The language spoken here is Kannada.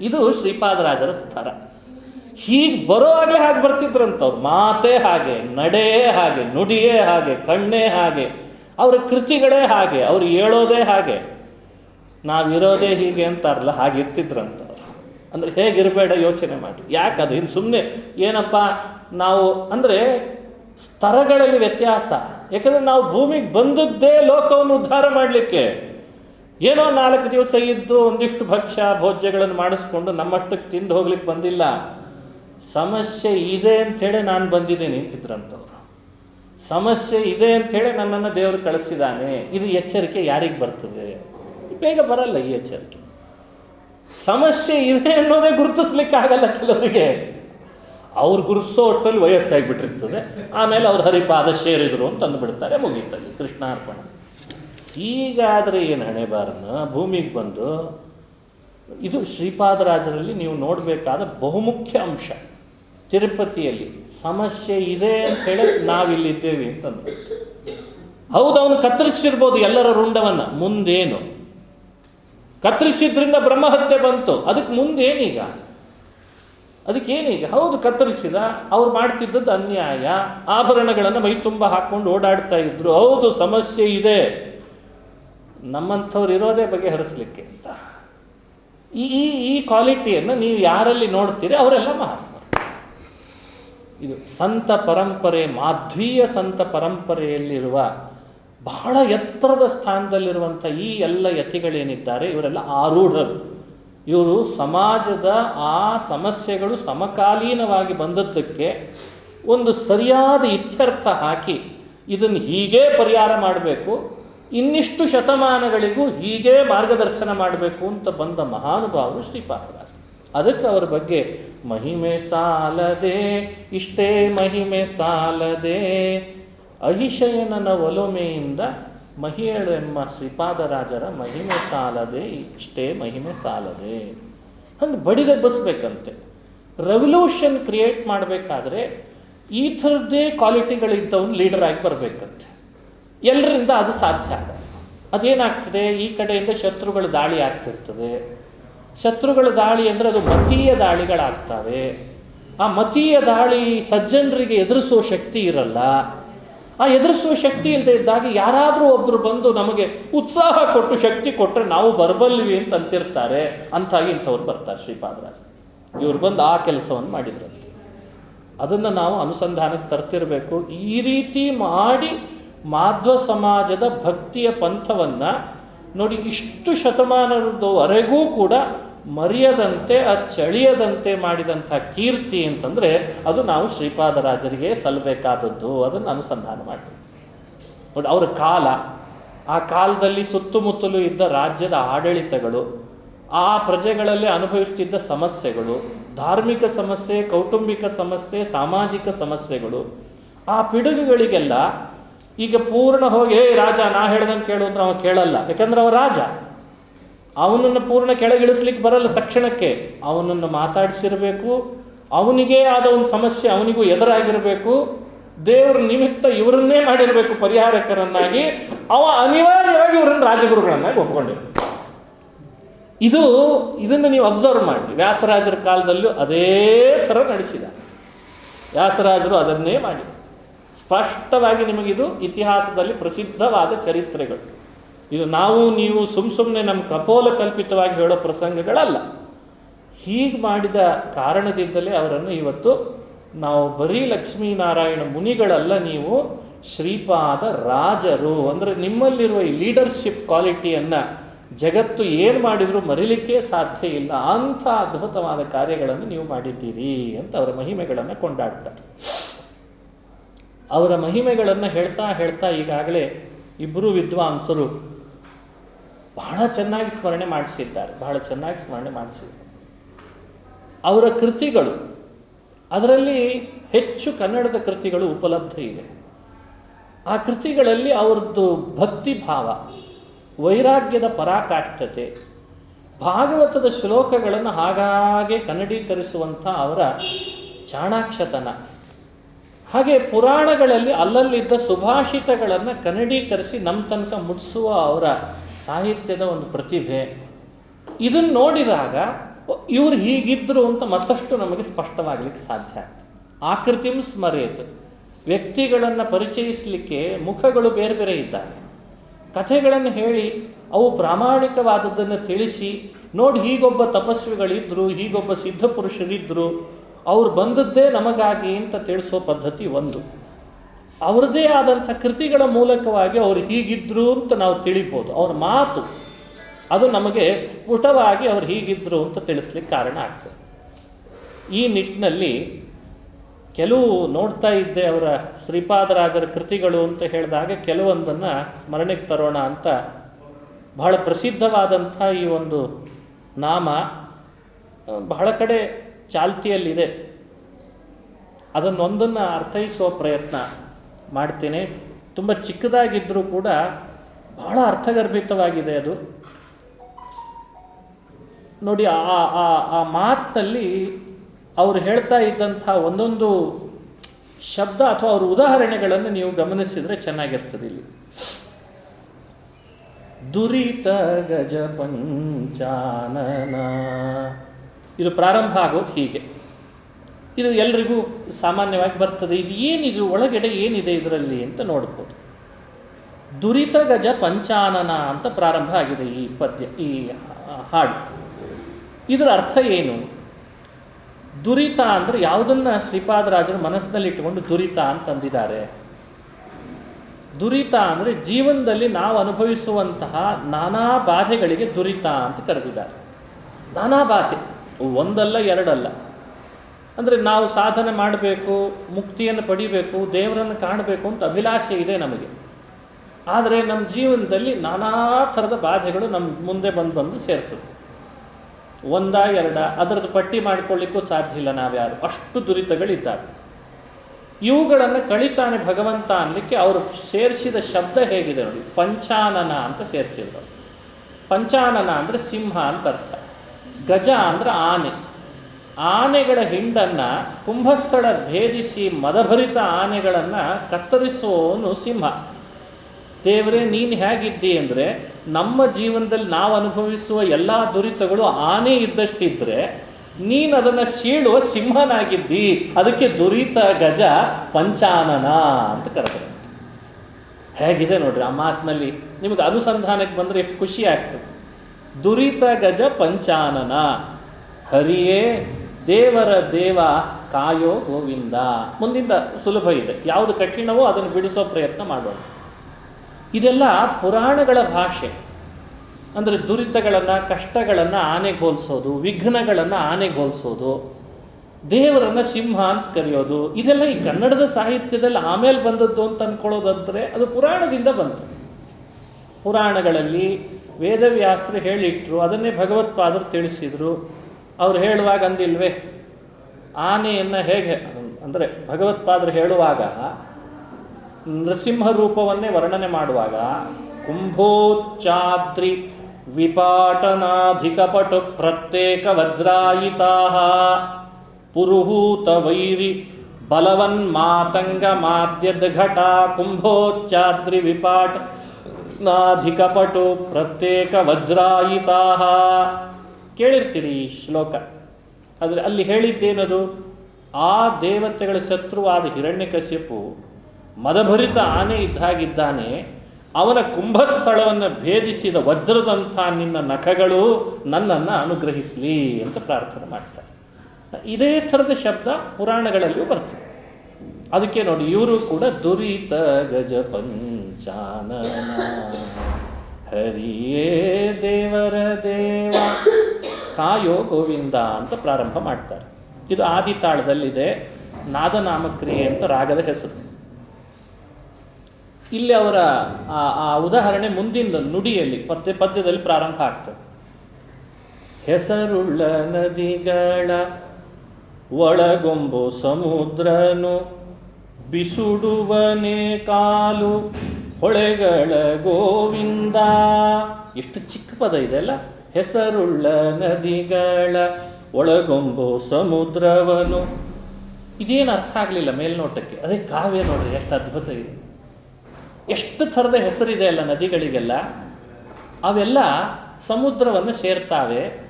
ಇದು ಶ್ರೀಪಾದರಾಜರ ಸ್ಥರ ಹೀಗೆ ಬರೋ ಹಾಗೆ ಬರ್ತಿದ್ರಂತವ್ರು. ಮಾತೇ ಹಾಗೆ, ನಡೆಯೇ ಹಾಗೆ, ನುಡಿಯೇ ಹಾಗೆ, ಕಣ್ಣೇ ಹಾಗೆ, ಅವರ ಕೃತಿಗಳೇ ಹಾಗೆ, ಅವ್ರು ಹೇಳೋದೇ ಹಾಗೆ. ನಾವಿರೋದೇ ಹೀಗೆ ಅಂತಾರಲ್ಲ ಹಾಗಿರ್ತಿದ್ರಂತ ಅವ್ರು ಅಂದರೆ ಹೇಗಿರಬೇಡ ಯೋಚನೆ ಮಾಡಿ. ಯಾಕದು ಇನ್ನು ಸುಮ್ಮನೆ ಏನಪ್ಪ, ನಾವು ಅಂದರೆ ಸ್ತರಗಳಲ್ಲಿ ವ್ಯತ್ಯಾಸ. ಯಾಕಂದರೆ ನಾವು ಭೂಮಿಗೆ ಬಂದದ್ದೇ ಲೋಕವನ್ನು ಉದ್ಧಾರ ಮಾಡಲಿಕ್ಕೆ. ಏನೋ ನಾಲ್ಕು ದಿವಸ ಇದ್ದು ಒಂದಿಷ್ಟು ಭಕ್ಷ್ಯ ಭೋಜ್ಯಗಳನ್ನು ಮಾಡಿಸ್ಕೊಂಡು ನಮ್ಮಷ್ಟಕ್ಕೆ ತಿಂದು ಹೋಗ್ಲಿಕ್ಕೆ ಬಂದಿಲ್ಲ. ಸಮಸ್ಯೆ ಇದೆ ಅಂಥೇಳಿ ನಾನು ಬಂದಿದ್ದೀನಿ ಅಂತಿದ್ರಂಥವ್ರು ಸಮಸ್ಯೆ ಇದೆ ಅಂಥೇಳಿ ನನ್ನನ್ನು ದೇವರು ಕಳಿಸಿದ್ದಾನೆ. ಇದು ಎಚ್ಚರಿಕೆ ಯಾರಿಗೆ ಬರ್ತದೆ? ಬೇಗ ಬರಲ್ಲ ಈ ಎಚ್ಚರಿಕೆ. ಸಮಸ್ಯೆ ಇದೆ ಅನ್ನೋದೇ ಗುರುತಿಸ್ಲಿಕ್ಕೆ ಆಗಲ್ಲ ಕೆಲವರಿಗೆ. ಅವ್ರು ಗುರುತಿಸೋ ಅಷ್ಟರಲ್ಲಿ ವಯಸ್ಸಾಗಿಬಿಟ್ಟಿರ್ತದೆ. ಆಮೇಲೆ ಅವ್ರು ಹರಿಪಾದ ಸೇರಿದ್ರು ಅಂತ ಅಂದ್ಬಿಡ್ತಾರೆ, ಮುಗೀತಲ್ಲಿ ಕೃಷ್ಣಾರ್ಪಣ. ಹೀಗಾದರೆ ಏನು ಹಣೆ ಭೂಮಿಗೆ ಬಂದು, ಇದು ಶ್ರೀಪಾದರಾಜರಲ್ಲಿ ನೀವು ನೋಡಬೇಕಾದ ಬಹುಮುಖ್ಯ ಅಂಶ. ತಿರುಪತಿಯಲ್ಲಿ ಸಮಸ್ಯೆ ಇದೆ ಅಂತ ಹೇಳಿ ನಾವಿಲ್ಲಿದ್ದೇವೆ ಅಂತಂದು ಹೌದು, ಅವನು ಕತ್ತರಿಸಿರ್ಬೋದು ಎಲ್ಲರ ರುಂಡವನ್ನು. ಮುಂದೇನು? ಕತ್ತರಿಸಿದ್ರಿಂದ ಬ್ರಹ್ಮಹತ್ಯೆ ಬಂತು. ಅದಕ್ಕೆ ಮುಂದೇನೀಗ? ಅದಕ್ಕೇನೀಗ? ಹೌದು, ಕತ್ತರಿಸಿದ, ಅವ್ರು ಮಾಡ್ತಿದ್ದದ್ದು ಅನ್ಯಾಯ. ಆಭರಣಗಳನ್ನು ಮೈ ತುಂಬ ಹಾಕ್ಕೊಂಡು ಓಡಾಡ್ತಾ ಇದ್ರು. ಹೌದು, ಸಮಸ್ಯೆ ಇದೆ. ನಮ್ಮಂಥವ್ರು ಇರೋದೇ ಬಗೆಹರಿಸ್ಲಿಕ್ಕೆ ಅಂತ. ಈ ಈ ಈ ಕ್ವಾಲಿಟಿಯನ್ನು ನೀವು ಯಾರಲ್ಲಿ ನೋಡ್ತೀರಿ ಅವರೆಲ್ಲ ಮಹಾತ್ಮರು. ಇದು ಸಂತ ಪರಂಪರೆ, ಮಾಧ್ವೀಯ ಸಂತ ಪರಂಪರೆಯಲ್ಲಿರುವ ಬಹಳ ಎತ್ತರದ ಸ್ಥಾನದಲ್ಲಿರುವಂಥ ಈ ಎಲ್ಲ ಯತಿಗಳೇನಿದ್ದಾರೆ, ಇವರೆಲ್ಲ ಆರೂಢರು. ಇವರು ಸಮಾಜದ ಆ ಸಮಸ್ಯೆಗಳು ಸಮಕಾಲೀನವಾಗಿ ಬಂದದ್ದಕ್ಕೆ ಒಂದು ಸರಿಯಾದ ಇತ್ಯರ್ಥ ಹಾಕಿ ಇದನ್ನು ಹೀಗೇ ಪರಿಹಾರ ಮಾಡಬೇಕು. ಇನ್ನಿಷ್ಟು ಶತಮಾನಗಳಿಗೂ ಹೀಗೇ ಮಾರ್ಗದರ್ಶನ ಮಾಡಬೇಕು ಅಂತ ಬಂದ ಮಹಾನುಭಾವರು ಶ್ರೀಪಾದರಾಜ ಅದಕ್ಕೆ ಅವರ ಬಗ್ಗೆ ಮಹಿಮೆ ಸಾಲದೆ, ಇಷ್ಟೇ ಮಹಿಮೆ ಸಾಲದೆ, ಅಹಿಶಯನನ ಮಹಿಳೆ ಎಂಬ ಶ್ರೀಪಾದರಾಜರ ಮಹಿಮೆ ಸಾಲದೆ, ಇಷ್ಟೇ ಮಹಿಮೆ ಸಾಲದೆ. ಹಂಗೆ ಬಡಿದೆಬ್ಬಿಸ್ಬೇಕಂತೆ ರೆವಲ್ಯೂಷನ್ ಕ್ರಿಯೇಟ್ ಮಾಡಬೇಕಾದ್ರೆ ಈ ಥರದ್ದೇ ಕ್ವಾಲಿಟಿಗಳಿದ್ದವನು ಲೀಡರ್ ಆಗಿ ಬರಬೇಕಂತೆ. ಎಲ್ಲರಿಂದ ಅದು ಸಾಧ್ಯ? ಅದೇನಾಗ್ತದೆ? ಈ ಕಡೆಯಿಂದ ಶತ್ರುಗಳ ದಾಳಿ ಆಗ್ತಿರ್ತದೆ. ಶತ್ರುಗಳ ದಾಳಿ ಅಂದರೆ ಅದು ಮತೀಯ ದಾಳಿಗಳಾಗ್ತವೆ. ಆ ಮತೀಯ ದಾಳಿ ಸಜ್ಜನರಿಗೆ ಎದುರಿಸೋ ಶಕ್ತಿ ಇರಲ್ಲ. ಆ ಎದುರಿಸುವ ಶಕ್ತಿ ಇಲ್ಲದೆ ಇದ್ದಾಗ ಯಾರಾದರೂ ಒಬ್ಬರು ಬಂದು ನಮಗೆ ಉತ್ಸಾಹ ಕೊಟ್ಟು ಶಕ್ತಿ ಕೊಟ್ಟರೆ ನಾವು ಬರಬಲ್ವಿ ಅಂತ ಅಂತಿರ್ತಾರೆ. ಅಂತಾಗಿ ಇಂಥವ್ರು ಬರ್ತಾರೆ ಶ್ರೀಪಾದರಾಜ್. ಇವ್ರು ಬಂದು ಆ ಕೆಲಸವನ್ನು ಮಾಡಿದ್ರಂತೆ. ಅದನ್ನು ನಾವು ಅನುಸಂಧಾನಕ್ಕೆ ತರ್ತಿರಬೇಕು. ಈ ರೀತಿ ಮಾಡಿ ಮಾಧ್ವ ಸಮಾಜದ ಭಕ್ತಿಯ ಪಂಥವನ್ನು ನೋಡಿ ಇಷ್ಟು ಶತಮಾನದವರೆಗೂ ಕೂಡ ಮರೆಯದಂತೆ ಅಚ್ಚಳಿಯದಂತೆ ಮಾಡಿದಂಥ ಕೀರ್ತಿ ಅಂತಂದರೆ ಅದು ನಾವು ಶ್ರೀಪಾದರಾಜರಿಗೆ ಸಲ್ಲಬೇಕಾದದ್ದು ಅದನ್ನು ಅನುಸಂಧಾನ ಮಾಡ್ತೀವಿ ನೋಡಿ ಅವರ ಕಾಲ, ಆ ಕಾಲದಲ್ಲಿ ಸುತ್ತಮುತ್ತಲೂ ಇದ್ದ ರಾಜ್ಯದ ಆಡಳಿತಗಳು, ಆ ಪ್ರಜೆಗಳಲ್ಲಿ ಅನುಭವಿಸ್ತಿದ್ದ ಸಮಸ್ಯೆಗಳು, ಧಾರ್ಮಿಕ ಸಮಸ್ಯೆ, ಕೌಟುಂಬಿಕ ಸಮಸ್ಯೆ, ಸಾಮಾಜಿಕ ಸಮಸ್ಯೆಗಳು, ಆ ಪಿಡುಗುಗಳಿಗೆಲ್ಲ ಈಗ ಪೂರ್ಣ ಹೋಗಿ, ಏ ರಾಜ, ನಾ ಹೇಳ್ದಂಗೆ ಕೇಳು ಅಂದ್ರೆ ಅವ ಕೇಳಲ್ಲ. ಯಾಕಂದ್ರೆ ಅವ ರಾಜ. ಅವನನ್ನು ಪೂರ್ಣ ಕೆಳಗಿಳಿಸ್ಲಿಕ್ಕೆ ಬರಲ್ಲ ತಕ್ಷಣಕ್ಕೆ. ಅವನನ್ನು ಮಾತಾಡಿಸಿರಬೇಕು. ಅವನಿಗೇ ಆದ ಒಂದು ಸಮಸ್ಯೆ ಅವನಿಗೂ ಎದುರಾಗಿರಬೇಕು. ದೇವ್ರ ನಿಮಿತ್ತ ಇವರನ್ನೇ ಮಾಡಿರಬೇಕು ಪರಿಹಾರಕರನ್ನಾಗಿ. ಅವ ಅನಿವಾರ್ಯವಾಗಿ ಇವರನ್ನು ರಾಜಗುರುಗಳನ್ನಾಗಿ ಒಪ್ಕೊಂಡಿರ್ಬೇಕು. ಇದು, ಇದನ್ನು ನೀವು ಅಬ್ಸರ್ವ್ ಮಾಡಿ ವ್ಯಾಸರಾಜರ ಕಾಲದಲ್ಲೂ ಅದೇ ಥರ ನಡೆಸಿದ. ವ್ಯಾಸರಾಜರು ಅದನ್ನೇ ಮಾಡಿ ಸ್ಪಷ್ಟವಾಗಿ ನಿಮಗಿದು ಇತಿಹಾಸದಲ್ಲಿ ಪ್ರಸಿದ್ಧವಾದ ಚರಿತ್ರೆಗಳು. ಇದು ನಾವು, ನೀವು ಸುಮ್ಮ ಸುಮ್ಮನೆ ನಮ್ಮ ಕಪೋಲ ಕಲ್ಪಿತವಾಗಿ ಹೇಳೋ ಪ್ರಸಂಗಗಳಲ್ಲ. ಹೀಗೆ ಮಾಡಿದ ಕಾರಣದಿಂದಲೇ ಅವರನ್ನು ಇವತ್ತು ನಾವು ಬರೀ ಲಕ್ಷ್ಮೀನಾರಾಯಣ ಮುನಿಗಳಲ್ಲ, ನೀವು ಶ್ರೀಪಾದ ರಾಜರು. ಅಂದರೆ ನಿಮ್ಮಲ್ಲಿರುವ ಈ ಲೀಡರ್ಶಿಪ್ ಕ್ವಾಲಿಟಿಯನ್ನು ಜಗತ್ತು ಏನು ಮಾಡಿದರೂ ಮರಿಲಿಕ್ಕೆ ಸಾಧ್ಯ ಇಲ್ಲ. ಅಂಥ ಅದ್ಭುತವಾದ ಕಾರ್ಯಗಳನ್ನು ನೀವು ಮಾಡಿದ್ದೀರಿ ಅಂತ ಅವರ ಮಹಿಮೆಗಳನ್ನು ಕೊಂಡಾಡ್ತಾರೆ. ಅವರ ಮಹಿಮೆಗಳನ್ನು ಹೇಳ್ತಾ ಹೇಳ್ತಾ ಈಗಾಗಲೇ ಇಬ್ಬರು ವಿದ್ವಾಂಸರು ಬಹಳ ಚೆನ್ನಾಗಿ ಸ್ಮರಣೆ ಮಾಡಿಸಿದ್ದಾರೆ, ಬಹಳ ಚೆನ್ನಾಗಿ ಸ್ಮರಣೆ ಮಾಡಿಸಿದ್ದಾರೆ. ಅವರ ಕೃತಿಗಳು, ಅದರಲ್ಲಿ ಹೆಚ್ಚು ಕನ್ನಡದ ಕೃತಿಗಳು ಉಪಲಬ್ಧ ಇದೆ. ಆ ಕೃತಿಗಳಲ್ಲಿ ಅವರದ್ದು ಭಕ್ತಿ ಭಾವ ವೈರಾಗ್ಯದ ಪರಾಕಾಷ್ಠತೆ, ಭಾಗವತದ ಶ್ಲೋಕಗಳನ್ನು ಹಾಗಾಗೆ ಕನ್ನಡೀಕರಿಸುವಂಥ ಅವರ ಚಾಣಾಕ್ಷತನ ಹಾಗೆ ಪುರಾಣಗಳಲ್ಲಿ ಅಲ್ಲಲ್ಲಿದ್ದ ಸುಭಾಷಿತಗಳನ್ನು ಕನ್ನಡೀಕರಿಸಿ ನಮ್ಮ ತನಕ ಮುಟ್ಟಿಸುವ ಅವರ ಸಾಹಿತ್ಯದ ಒಂದು ಪ್ರತಿಭೆ. ಇದನ್ನು ನೋಡಿದಾಗ ಇವರು ಹೀಗಿದ್ರು ಅಂತ ಮತ್ತಷ್ಟು ನಮಗೆ ಸ್ಪಷ್ಟವಾಗಲಿಕ್ಕೆ ಸಾಧ್ಯ ಆಗ್ತದೆ. ಆಕೃತಿಂ ಸ್ಮರೆಯಿತು ವ್ಯಕ್ತಿಗಳನ್ನು ಪರಿಚಯಿಸಲಿಕ್ಕೆ ಮುಖಗಳು ಬೇರೆ ಬೇರೆ ಇದ್ದಾವೆ. ಕಥೆಗಳನ್ನು ಹೇಳಿ ಅವು ಪ್ರಾಮಾಣಿಕವಾದದ್ದನ್ನು ತಿಳಿಸಿ, ನೋಡಿ ಹೀಗೊಬ್ಬ ತಪಸ್ವಿಗಳಿದ್ದರು ಹೀಗೊಬ್ಬ ಸಿದ್ಧ ಪುರುಷರಿದ್ದರು ಅವ್ರು ಬಂದದ್ದೇ ನಮಗಾಗಿ ಅಂತ ತಿಳಿಸೋ ಪದ್ಧತಿ ಒಂದು. ಅವ್ರದ್ದೇ ಆದಂಥ ಕೃತಿಗಳ ಮೂಲಕವಾಗಿ ಅವ್ರು ಹೀಗಿದ್ರು ಅಂತ ನಾವು ತಿಳಿಬೋದು. ಅವ್ರ ಮಾತು, ಅದು ನಮಗೆ ಸ್ಫುಟವಾಗಿ ಅವ್ರು ಹೀಗಿದ್ರು ಅಂತ ತಿಳಿಸ್ಲಿಕ್ಕೆ ಕಾರಣ ಆಗ್ತದೆ. ಈ ನಿಟ್ಟಿನಲ್ಲಿ ಕೆಲವು ನೋಡ್ತಾ ಇದ್ದೆ ಅವರ ಶ್ರೀಪಾದರಾಜರ ಕೃತಿಗಳು ಅಂತ ಹೇಳಿದಾಗ ಕೆಲವೊಂದನ್ನು ಸ್ಮರಣೆಗೆ ತರೋಣ ಅಂತ. ಬಹಳ ಪ್ರಸಿದ್ಧವಾದಂಥ ಈ ಒಂದು ನಾಮ, ಬಹಳ ಕಡೆ ಚಾಲ್ತಿಯಲ್ಲಿದೆ. ಅದನ್ನೊಂದನ್ನು ಅರ್ಥೈಸುವ ಪ್ರಯತ್ನ ಮಾಡ್ತೀನಿ. ತುಂಬ ಚಿಕ್ಕದಾಗಿದ್ದರೂ ಕೂಡ ಬಹಳ ಅರ್ಥಗರ್ಭಿತವಾಗಿದೆ ಅದು. ನೋಡಿ, ಆ ಆ ಆ ಮಾತಿನಲ್ಲಿ ಅವರು ಹೇಳ್ತಾ ಇದ್ದಂಥ ಒಂದೊಂದು ಶಬ್ದ ಅಥವಾ ಅವ್ರ ಉದಾಹರಣೆಗಳನ್ನು ನೀವು ಗಮನಿಸಿದರೆ ಚೆನ್ನಾಗಿರ್ತದೆ ಇಲ್ಲಿ. ದುರಿತ ಗಜ ಪಂಚಾನನ ಇದು ಪ್ರಾರಂಭ ಆಗೋದು ಹೀಗೆ. ಇದು ಎಲ್ರಿಗೂ ಸಾಮಾನ್ಯವಾಗಿ ಬರ್ತದೆ. ಇದು ಏನಿದು? ಒಳಗಡೆ ಏನಿದೆ ಇದರಲ್ಲಿ ಅಂತ ನೋಡ್ಬೋದು. ದುರಿತ ಗಜ ಪಂಚಾನನ ಅಂತ ಪ್ರಾರಂಭ ಆಗಿದೆ ಈ ಪದ್ಯ, ಈ ಹಾಡು. ಇದರ ಅರ್ಥ ಏನು? ದುರಿತ ಅಂದರೆ ಯಾವುದನ್ನು ಶ್ರೀಪಾದರಾಜರು ಮನಸ್ಸಿನಲ್ಲಿ ಇಟ್ಟುಕೊಂಡು ದುರಿತ ಅಂತಂದಿದ್ದಾರೆ. ದುರಿತ ಅಂದರೆ ಜೀವನದಲ್ಲಿ ನಾವು ಅನುಭವಿಸುವಂತಹ ನಾನಾ ಬಾಧೆಗಳಿಗೆ ದುರಿತ ಅಂತ ಕರೆದಿದ್ದಾರೆ. ನಾನಾ ಬಾಧೆ. ಒಂದಲ್ಲ, ಎರಡಲ್ಲ. ಅಂದರೆ ನಾವು ಸಾಧನೆ ಮಾಡಬೇಕು, ಮುಕ್ತಿಯನ್ನು ಪಡಿಬೇಕು, ದೇವರನ್ನು ಕಾಣಬೇಕು ಅಂತ ಅಭಿಲಾಷೆ ಇದೆ ನಮಗೆ. ಆದರೆ ನಮ್ಮ ಜೀವನದಲ್ಲಿ ನಾನಾ ಥರದ ಬಾಧೆಗಳು ನಮ್ಮ ಮುಂದೆ ಬಂದು ಬಂದು ಸೇರ್ತದೆ. ಒಂದ, ಎರಡ, ಅದರದ್ದು ಪಟ್ಟಿ ಮಾಡಿಕೊಳ್ಳಿಕ್ಕೂ ಸಾಧ್ಯ ಇಲ್ಲ ನಾವ್ಯಾರು. ಅಷ್ಟು ದುರಿತಗಳಿದ್ದಾವೆ. ಇವುಗಳನ್ನು ಕಳಿತಾನೆ ಭಗವಂತ ಅನ್ನಲಿಕ್ಕೆ ಅವರು ಸೇರಿಸಿದ ಶಬ್ದ ಹೇಗಿದೆ ನೋಡಿ, ಪಂಚಾನನ ಅಂತ ಸೇರಿಸಿದ್ರು. ಪಂಚಾನನ ಅಂದರೆ ಸಿಂಹ ಅಂತ ಅರ್ಥ. ಗಜ ಅಂದ್ರೆ ಆನೆ. ಆನೆಗಳ ಹಿಂಡನ್ನು ಕುಂಭಸ್ಥಳ ಭೇದಿಸಿ ಮದಭರಿತ ಆನೆಗಳನ್ನು ಕತ್ತರಿಸುವವನು ಸಿಂಹ. ದೇವರೇ, ನೀನು ಹೇಗಿದ್ದಿ ಅಂದರೆ ನಮ್ಮ ಜೀವನದಲ್ಲಿ ನಾವು ಅನುಭವಿಸುವ ಎಲ್ಲ ದುರಿತಗಳು ಆನೆ ಇದ್ದಷ್ಟಿದ್ರೆ ನೀನು ಅದನ್ನು ಸೀಳುವ ಸಿಂಹನಾಗಿದ್ದಿ. ಅದಕ್ಕೆ ದುರಿತ ಗಜ ಪಂಚಾನನ ಅಂತ ಕರೆದ್ರು. ಹೇಗಿದೆ ನೋಡ್ರಿ ಆ ಮಾತಿನಲ್ಲಿ? ನಿಮಗೆ ಅನುಸಂಧಾನಕ್ಕೆ ಬಂದರೆ ಎಷ್ಟು ಖುಷಿ ಆಗ್ತದೆ. ದುರಿತ ಗಜ ಪಂಚಾನನ. ಹರಿಯೇ ದೇವರ ದೇವ ಕಾಯೋ ಗೋವಿಂದ. ಮುಂದಿಂದ ಸುಲಭ ಇದೆ. ಯಾವುದು ಕಠಿಣವೋ ಅದನ್ನು ಬಿಡಿಸೋ ಪ್ರಯತ್ನ ಮಾಡೋಣ. ಇದೆಲ್ಲ ಪುರಾಣಗಳ ಭಾಷೆ. ಅಂದರೆ ದುರಿತಗಳನ್ನು, ಕಷ್ಟಗಳನ್ನು ಆನೆಗೆ ಹೋಲಿಸೋದು ವಿಘ್ನಗಳನ್ನು ಆನೆಗೆ ದೇವರನ್ನು ಸಿಂಹ ಅಂತ ಕರೆಯೋದು, ಇದೆಲ್ಲ ಈ ಕನ್ನಡದ ಸಾಹಿತ್ಯದಲ್ಲಿ ಆಮೇಲೆ ಬಂದದ್ದು ಅಂತ ಅಂದ್ಕೊಳ್ಳೋದಂದರೆ ಅದು ಪುರಾಣದಿಂದ ಬಂತು. ಪುರಾಣಗಳಲ್ಲಿ ವೇದವ್ಯಾಸರು ಹೇಳಿಟ್ಟರು ಅದನ್ನೇ ಭಗವತ್ಪಾದರು ತಿಳಿಸಿದರು. ಅವ್ರು ಹೇಳುವಾಗ ಅಂದಿಲ್ವೇ? ಆನೆಯನ್ನು ಹೇಗೆ, ಅಂದರೆ ಭಗವತ್ಪಾದರು ಹೇಳುವಾಗ ನೃಸಿಂಹ ರೂಪವನ್ನೇ ವರ್ಣನೆ ಮಾಡುವಾಗ ಕುಂಭೋಚ್ಚಾದ್ರಿ ವಿಪಾಟನಾಧಿಕಪಟು ಪ್ರತ್ಯೇಕ ವಜ್ರಾಯಿತಾ ಪುರುಹೂತ ವೈರಿ ಬಲವನ್ ಮಾತಂಗ ಮಾದ್ಯದ ಘಟ ಕುಂಭೋಚ್ಚಾದ್ರಿ ವಿಪಾಟ ನಾಧಿಕಪಟು ಪ್ರತ್ಯೇಕ ವಜ್ರಾಯಿತಾ ಕೇಳಿರ್ತೀರಿ ಈ ಶ್ಲೋಕ. ಆದರೆ ಅಲ್ಲಿ ಹೇಳಿದ್ದೇನದು? ಆ ದೇವತೆಗಳ ಶತ್ರುವಾದ ಹಿರಣ್ಯಕಶ್ಯಪು ಮದಭರಿತ ಆನೆ ಇದ್ದಾಗಿದ್ದಾನೆ. ಅವನ ಕುಂಭಸ್ಥಳವನ್ನು ಭೇದಿಸಿದ ವಜ್ರದಂಥ ನಿನ್ನ ನಖಗಳು ನನ್ನನ್ನು ಅನುಗ್ರಹಿಸಲಿ ಅಂತ ಪ್ರಾರ್ಥನೆ ಮಾಡ್ತಾರೆ. ಇದೇ ಥರದ ಶಬ್ದ ಪುರಾಣಗಳಲ್ಲಿಯೂ ಬರ್ತದೆ. ಅದಕ್ಕೆ ನೋಡಿ, ಇವರು ಕೂಡ ದುರಿತ ಗಜ ಪಂಚಾನ ಹರಿಯೇ ದೇವರ ದೇವ. ಕಾಯೋ ಗೋವಿಂದ ಅಂತ ಪ್ರಾರಂಭ ಮಾಡ್ತಾರೆ. ಇದು ಆದಿ ತಾಳದಲ್ಲಿದೆ ನಾದನಾಮಕ್ರಿಯೆ ಅಂತ ರಾಗದ ಹೆಸರು. ಇಲ್ಲಿ ಅವರ ಆ ಉದಾಹರಣೆ ಮುಂದಿನ ನುಡಿಯಲ್ಲಿ, ಪದ್ಯ, ಪದ್ಯದಲ್ಲಿ ಪ್ರಾರಂಭ ಆಗ್ತದೆ. ಹೆಸರುಳ್ಳ ನದಿಗಳ ಒಳಗೊಂಬು ಸಮುದ್ರನು ಬಿಸುಡುವನೆ ಕಾಲು ಹೊಳೆಗಳ ಗೋವಿಂದ. ಎಷ್ಟು ಚಿಕ್ಕ ಪದ ಇದೆಲ್ಲ ಹೆಸರುಳ್ಳ ನದಿಗಳ ಒಳಗೊಂಬು ಸಮುದ್ರವನು. ಇದೇನು ಅರ್ಥ ಆಗಲಿಲ್ಲ ಮೇಲ್ನೋಟಕ್ಕೆ? ಅದೇ ಕಾವ್ಯ ನೋಡ್ರಿ, ಎಷ್ಟು ಅದ್ಭುತ ಇದೆ. ಎಷ್ಟು ಥರದ ಹೆಸರಿದೆ ಅಲ್ಲ ನದಿಗಳಿಗೆಲ್ಲ? ಅವೆಲ್ಲ ಸಮುದ್ರವನ್ನು ಸೇರ್ತಾವೆ.